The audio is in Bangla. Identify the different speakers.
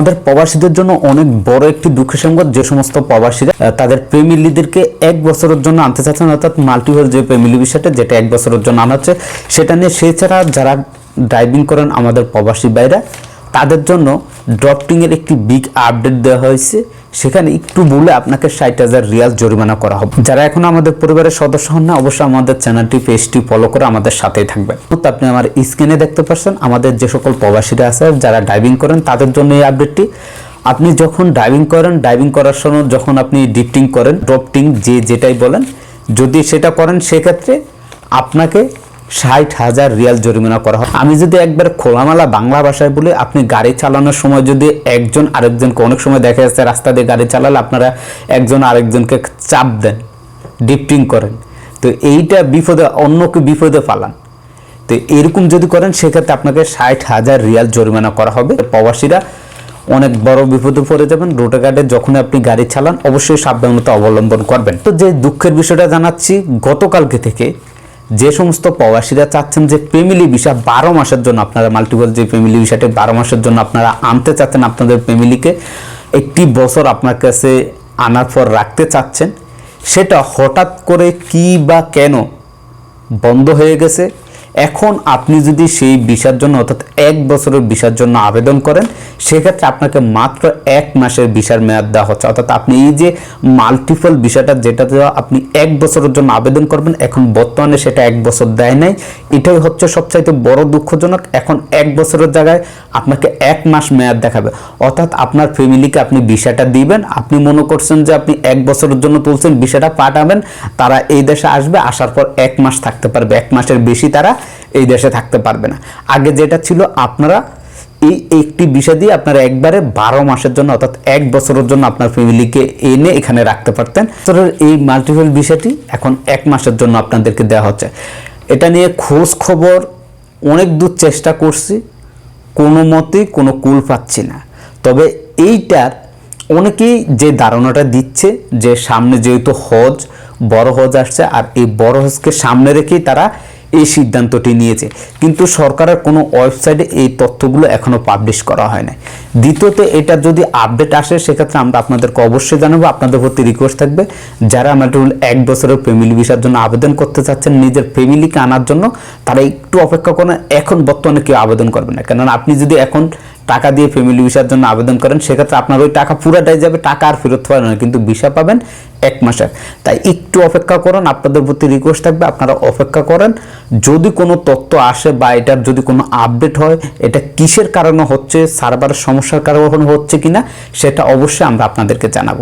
Speaker 1: আমাদের প্রবাসীদের জন্য অনেক বড় একটি দুঃখের সংবাদ, যে সমস্ত প্রবাসীরা তাদের ফ্যামিলিদেরকে এক বছরের জন্য আনতে চাচ্ছেন, অর্থাৎ মাল্টিভেল যে প্রেমিলি বিষয়টা, যেটা এক বছরের জন্য আনাচ্ছে সেটা নিয়ে সে ছাড়া যারা ড্রাইভিং করেন আমাদের প্রবাসী বাইরা তাদের জন্য ড্রপটিংয়ের একটি বিগ আপডেট দেওয়া হয়েছে। সেখানে একটু বলে আপনাকে ষাট হাজার রিয়াল জরিমানা করা হবে। যারা এখন আমাদের পরিবারের সদস্য হন না, অবশ্যই আমাদের চ্যানেলটি পেজটি ফলো করে আমাদের সাথেই থাকবেন। তো আপনি আমার স্ক্রিনে দেখতে পাচ্ছেন, আমাদের যে সকল প্রবাসীরা আছে, যারা ড্রাইভিং করেন, তাদের জন্য এই আপডেটটি আপনি যখন ড্রাইভিং করেন ড্রাইভিং করার সময় যখন আপনি ডিপটিং করেন ড্রপটিং যে যেটাই বলেন, যদি সেটা করেন, সেক্ষেত্রে আপনাকে ষাট হাজার রিয়াল জরিমানা করা হয়। আমি যদি একবার খোলামেলা বাংলা ভাষায় বলি, আপনি গাড়ি চালানোর সময় যদি একজন আরেকজনকে, অনেক সময় দেখা যাচ্ছে রাস্তা দিয়ে গাড়ি চালালে আপনারা একজন আরেকজনকে চাপ দেন, ডিপটিং করেন। তো এইটা বিপদে, অন্যকে বিপদে ফালান। তো এরকম যদি করেন, সেক্ষেত্রে আপনাকে ষাট হাজার রিয়াল জরিমানা করা হবে। প্রবাসীরা অনেক বড় বিপদে পড়ে যাবেন। রোডে ঘাটে যখন আপনি গাড়ি চালান, অবশ্যই সাবধানতা অবলম্বন করবেন। তো যে দুঃখের বিষয়টা জানাচ্ছি, গতকালকে থেকে যে সমস্ত প্রবাসীরা চাচ্ছেন যে ফ্যামিলি ভিসা বারো মাসের জন্য আপনারা মাল্টিপল যে ফ্যামিলি ভিসাটি বারো মাসের জন্য আপনারা আনতে চাচ্ছেন আপনাদের ফ্যামিলিকে একটি বছর আপনার কাছে আনার পর রাখতে চাচ্ছেন, সেটা হঠাৎ করে কি বা কেন বন্ধ হয়ে গেছে? এখন আপনি যদি সেই ভিসার জন্য, অর্থাৎ এক বছরের ভিসার জন্য আবেদন করেন, সেক্ষেত্রে আপনাকে মাত্র এক মাসের ভিসার মেয়াদ দেওয়া হচ্ছে। অর্থাৎ আপনি এই যে মাল্টিপল ভিসাটা যেটাতে আপনি এক বছরের জন্য আবেদন করবেন, এখন বর্তমানে সেটা এক বছর দেয় নাই। এটাই হচ্ছে সবচাইতে বড় দুঃখজনক। এখন এক বছরের জায়গায় আপনাকে এক মাস মেয়াদ দেখাবে। অর্থাৎ আপনার ফ্যামিলিকে আপনি ভিসাটা দিবেন। আপনি মনে করছেন যে আপনি এক বছরের জন্য তুলছেন ভিসাটা পাঠাবেন, তারা এই দেশে আসবে, আসার পর এক মাস থাকতে পারবে। এক মাসের বেশি তারা এই দেশে থাকতে পারবে না। আগে যেটা ছিল আপনারা এই একটি বিষয় দিয়ে আপনারা একবারে বারো মাসের জন্য অর্থাৎ এক বছরের জন্য আপনার ফ্যামিলিকে এনে এখানে রাখতে পারতেন। বছরের এই মাল্টিপল বিষয়টি এখন এক মাসের জন্য আপনাদেরকে দেওয়া হচ্ছে। এটা নিয়ে খোঁজ খবর অনেক দূর চেষ্টা করছি, কোনো মতেই কোনো কুল পাচ্ছি না। তবে এইটার অনেকেই যে ধারণাটা দিচ্ছে যে সামনে যেহেতু হজ, বড় হজ আসছে, আর এই বড় হজকে সামনে রেখেই তারা এই সিদ্ধান্তটি নিয়েছে। কিন্তু সরকারের কোনো ওয়েবসাইটে এই তথ্যগুলো এখনও পাবলিশ করা হয় না দ্বিতীয়ত, এটা যদি আপডেট আসে, সেক্ষেত্রে আমরা আপনাদেরকে অবশ্যই জানাব। আপনাদের প্রতি রিকোয়েস্ট থাকবে, যারা আমার এক বছরের ফ্যামিলি ভিসার জন্য আবেদন করতে চাচ্ছেন, নিজের ফ্যামিলিকে আনার জন্য, তারা একটু অপেক্ষা করেন। এখন বর্তমানে কেউ আবেদন করবে না। কেননা আপনি যদি এখন টাকা দিয়ে ফ্যামিলি ভিসার জন্য আবেদন করেন, সেক্ষেত্রে আপনার ওই টাকা পুরাটাই যাবে, টাকা আর ফেরত পাবেন না, কিন্তু ভিসা পাবেন এক মাসে। তাই একটু অপেক্ষা করুন, আপনাদের প্রতি রিকোয়েস্ট থাকবে, আপনারা অপেক্ষা করেন, যদি কোনো তথ্য আসে বা এটার যদি কোনো আপডেট হয়, এটা কিসের কারণে হচ্ছে সার্ভারের সমস্যার কারণে হচ্ছে কিনা, সেটা অবশ্যই আমরা আপনাদেরকে জানাব।